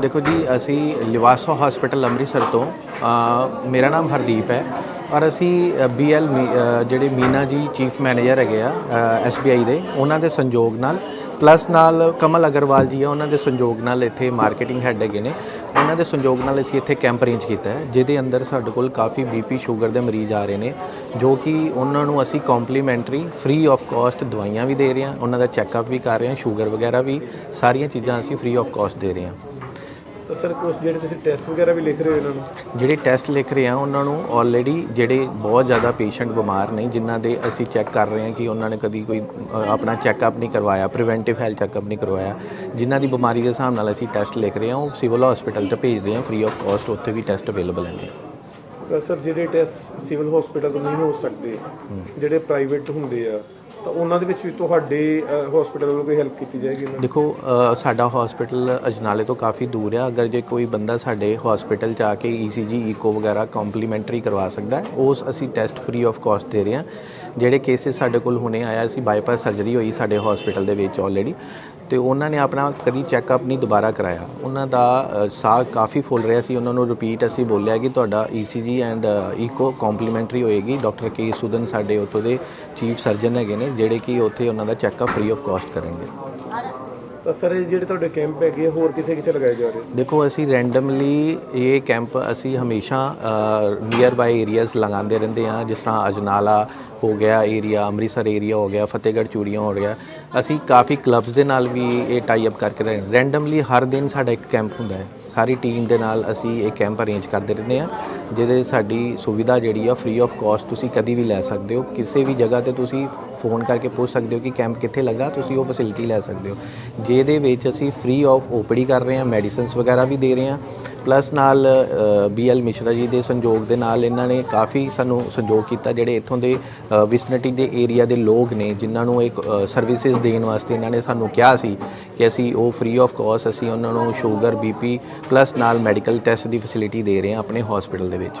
ਦੇਖੋ ਜੀ, ਅਸੀਂ ਲਿਵਾਸੋ ਹਸਪੀਟਲ ਅੰਮ੍ਰਿਤਸਰ ਤੋਂ ਮੇਰਾ ਨਾਮ ਹਰਦੀਪ ਹੈ ਔਰ ਅਸੀਂ ਬੀਐਲ ਜਿਹੜੇ ਮੀਨਾ ਜੀ ਚੀਫ ਮੈਨੇਜਰ ਹੈਗੇ ਆ ਐਸਬੀਆਈ ਦੇ, ਉਹਨਾਂ ਦੇ ਸੰਯੋਗ ਨਾਲ ਪਲੱਸ ਨਾਲ ਕਮਲ ਅਗਰਵਾਲ ਜੀ ਆ, ਉਹਨਾਂ ਦੇ ਸੰਯੋਗ ਨਾਲ ਇੱਥੇ ਮਾਰਕੀਟਿੰਗ ਹੈੱਡ ਹੈਗੇ ਨੇ, ਉਹਨਾਂ ਦੇ ਸੰਯੋਗ ਨਾਲ ਅਸੀਂ ਇੱਥੇ ਕੈਂਪ ਅਰੇਂਜ ਕੀਤਾ ਹੈ, ਜਿਹਦੇ ਅੰਦਰ ਸਾਡੇ ਕੋਲ ਕਾਫੀ ਬੀਪੀ ਸ਼ੂਗਰ ਦੇ ਮਰੀਜ਼ ਆ ਰਹੇ ਨੇ, ਜੋ ਕਿ ਉਹਨਾਂ ਨੂੰ ਅਸੀਂ ਕੰਪਲੀਮੈਂਟਰੀ ਫ੍ਰੀ ਆਫ ਕਾਸਟ ਦਵਾਈਆਂ ਵੀ ਦੇ ਰਹੇ ਹਾਂ, ਉਹਨਾਂ ਦਾ ਚੈੱਕਅਪ ਵੀ ਕਰ ਰਹੇ ਹਾਂ ਸ਼ੂਗਰ ਵਗੈਰਾ ਵੀ, ਸਾਰੀਆਂ ਚੀਜ਼ਾਂ ਅਸੀਂ ਫ੍ਰੀ ਆਫ ਕਾਸਟ ਦੇ ਰਹੇ ਹਾਂ। ਤਾਂ ਸਰ ਕੁਝ ਜਿਹੜੇ ਤੁਸੀਂ ਟੈਸਟ ਵਗੈਰਾ ਵੀ ਲਿਖ ਰਹੇ ਹੋ ਇਹਨਾਂ ਨੂੰ? ਜਿਹੜੇ ਟੈਸਟ ਲਿਖ ਰਹੇ ਆ ਉਹਨਾਂ ਨੂੰ ਆਲਰੇਡੀ ਜਿਹੜੇ ਬਹੁਤ ਜ਼ਿਆਦਾ ਪੇਸ਼ੈਂਟ ਬਿਮਾਰ ਨੇ, ਜਿਨ੍ਹਾਂ ਦੇ ਅਸੀਂ ਚੈੱਕ ਕਰ ਰਹੇ ਹਾਂ ਕਿ ਉਹਨਾਂ ਨੇ ਕਦੀ ਕੋਈ ਆਪਣਾ ਚੈੱਕਅਪ ਨਹੀਂ ਕਰਵਾਇਆ ਪ੍ਰੀਵੈਂਟਿਵ ਹੈਲਥ ਚੈੱਕਅਪ ਨਹੀਂ ਕਰਵਾਇਆ, ਜਿਨ੍ਹਾਂ ਦੀ ਬਿਮਾਰੀ ਦੇ ਹਿਸਾਬ ਨਾਲ ਅਸੀਂ ਟੈਸਟ ਲਿਖ ਰਹੇ ਹਾਂ, ਉਹ ਸਿਵਲ ਹਸਪੀਟਲ 'ਚ ਭੇਜਦੇ ਹਾਂ ਫ੍ਰੀ ਆਫ ਕਾਸਟ ਉੱਥੇ ਵੀ ਟੈਸਟ ਅਵੇਲੇਬਲ ਨੇ ਤਾਂ ਸਰ ਜਿਹੜੇ ਟੈਸਟ ਸਿਵਲ ਹਸਪੀਟਲ ਤੋਂ ਨਹੀਂ ਹੋ ਸਕਦੇ, ਜਿਹੜੇ ਪ੍ਰਾਈਵੇਟ ਹੁੰਦੇ ਆ, ਤਾਂ ਉਹਨਾਂ ਦੇ ਵਿੱਚ ਵੀ ਤੁਹਾਡੇ ਹਸਪੀਟਲ ਵੱਲੋਂ ਕੋਈ ਹੈਲਪ ਕੀਤੀ ਜਾਏਗੀ ਦੇਖੋ ਸਾਡਾ ਹਸਪੀਟਲ ਅਜਨਾਲੇ ਤੋਂ ਕਾਫੀ ਦੂਰ ਆ। ਅਗਰ ਜੇ ਕੋਈ ਬੰਦਾ ਸਾਡੇ ਹਸਪੀਟਲ 'ਚ ਆ ਕੇ ਈਸੀਜੀ ਈਕੋ ਵਗੈਰਾ ਕੰਪਲੀਮੈਂਟਰੀ ਕਰਵਾ ਸਕਦਾ ਹੈ, ਉਸ ਅਸੀਂ ਟੈਸਟ ਫ੍ਰੀ ਆਫ ਕਾਸਟ ਦੇ ਰਹੇ ਹਾਂ। ਜਿਹੜੇ ਕੇਸਿਸ ਸਾਡੇ ਕੋਲ ਹੁਣੇ ਆਇਆ ਸੀ ਬਾਈਪਾਸ ਸਰਜਰੀ ਹੋਈ ਸਾਡੇ ਹਸਪੀਟਲ ਦੇ ਵਿੱਚ ਆਲਰੇਡੀ ਤੇ ਉਹਨਾਂ ਨੇ ਆਪਣਾ ਕਦੀ ਚੈੱਕਅਪ ਨਹੀਂ ਦੁਬਾਰਾ ਕਰਾਇਆ। ਉਹਨਾਂ ਦਾ ਸਾਹ ਕਾਫੀ ਫੁੱਲ ਰਿਹਾ ਸੀ। ਉਹਨਾਂ ਨੂੰ ਰਿਪੀਟ ਅਸੀਂ ਬੋਲਿਆ ਕਿ ਤੁਹਾਡਾ ਈਸੀਜੀ ਐਂਡ ਈਕੋ ਕੰਪਲੀਮੈਂਟਰੀ ਹੋਏਗੀ। ਡਾਕਟਰ ਕੇ ਸੁਦਨ ਸਾਡੇ ਉੱਥੋਂ ਦੇ ਚੀਫ ਸਰਜਨ ਹੈਗੇ ਨੇ, ਜਿਹੜੇ ਕਿ ਉੱਥੇ ਉਹਨਾਂ ਦਾ ਚੈੱਕਅਪ ਫ੍ਰੀ ਆਫ ਕਾਸਟ ਕਰਨਗੇ। ਤਾਂ ਸਰ ਇਹ ਜਿਹੜੇ ਤੁਹਾਡੇ ਕੈਂਪ ਹੈਗੇ ਆ, ਹੋਰ ਕਿੱਥੇ ਕਿੱਥੇ ਲਗਾਏ ਜਾ ਰਹੇ ਦੇਖੋ ਅਸੀਂ ਰੈਂਡਮਲੀ ਇਹ ਕੈਂਪ ਅਸੀਂ ਹਮੇਸ਼ਾ ਨੀਅਰ ਬਾਈ ਏਰੀਆਜ਼ ਲਗਾਉਂਦੇ ਰਹਿੰਦੇ ਹਾਂ। ਜਿਸ ਤਰ੍ਹਾਂ ਅਜਨਾਲਾ ਹੋ ਗਿਆ ਏਰੀਆ ਅੰਮ੍ਰਿਤਸਰ ਏਰੀਆ ਹੋ ਗਿਆ ਫਤਿਹਗੜ੍ਹ ਚੂੜੀਆਂ ਹੋ ਗਿਆ। ਅਸੀਂ ਕਾਫੀ ਕਲੱਬਸ ਦੇ ਨਾਲ ਵੀ ਇਹ ਟਾਈ ਅਪ ਕਰਕੇ ਰਹੇ ਰੈਂਡਮਲੀ ਹਰ ਦਿਨ ਸਾਡਾ ਇੱਕ ਕੈਂਪ ਹੁੰਦਾ ਹੈ। ਸਾਰੀ ਟੀਮ ਦੇ ਨਾਲ ਅਸੀਂ ਇਹ ਕੈਂਪ ਅਰੇਂਜ ਕਰਦੇ ਰਹਿੰਦੇ ਹਾਂ ਜਿਹਦੇ ਸਾਡੀ ਸੁਵਿਧਾ ਜਿਹੜੀ ਆ ਫ੍ਰੀ ਆਫ ਕਾਸਟ ਤੁਸੀਂ ਕਦੀ ਵੀ ਲੈ ਸਕਦੇ ਹੋ। ਕਿਸੇ ਵੀ ਜਗ੍ਹਾ ਤੇ ਤੁਸੀਂ ਫੋਨ ਕਰਕੇ ਪੁੱਛ ਸਕਦੇ ਹੋ ਕਿ ਕੈਂਪ ਕਿੱਥੇ ਲੱਗਾ, ਤੁਸੀਂ ਉਹ ਫੈਸਿਲਿਟੀ ਲੈ ਸਕਦੇ ਹੋ। ਜਿਹਦੇ ਵਿੱਚ ਅਸੀਂ ਫ੍ਰੀ ਆਫ ਓਪੀਡੀ ਕਰ ਰਹੇ ਹਾਂ ਮੈਡੀਸਿਨਸ ਵਗੈਰਾ ਵੀ ਦੇ ਰਹੇ ਹਾਂ। ਪਲੱਸ ਨਾਲ ਬੀਐਲ ਮਿਸ਼ਰਾ ਜੀ ਦੇ ਸੰਯੋਗ ਦੇ ਨਾਲ ਇਹਨਾਂ ਨੇ ਕਾਫੀ ਸਾਨੂੰ ਸੰਯੋਗ ਕੀਤਾ, ਜਿਹੜੇ ਇੱਥੋਂ ਦੇ ਵਿਸਨਟੀ ਦੇ ਏਰੀਆ ਦੇ ਲੋਕ ਨੇ, ਜਿਨ੍ਹਾਂ ਨੂੰ ਇੱਕ ਸਰਵਿਸਿਜ਼ ਦੇਣ ਵਾਸਤੇ ਇਹਨਾਂ ਨੇ ਸਾਨੂੰ ਕਿਹਾ ਸੀ ਕਿ ਅਸੀਂ ਉਹ ਫ੍ਰੀ ਆਫ ਕਾਸਟ ਅਸੀਂ ਉਹਨਾਂ ਨੂੰ ਸ਼ੂਗਰ ਬੀਪੀ ਪਲੱਸ ਨਾਲ ਮੈਡੀਕਲ ਟੈਸਟ ਦੀ ਫੈਸਿਲਿਟੀ ਦੇ ਰਹੇ ਹਾਂ ਆਪਣੇ ਹਸਪੀਟਲ ਦੇ ਵਿੱਚ।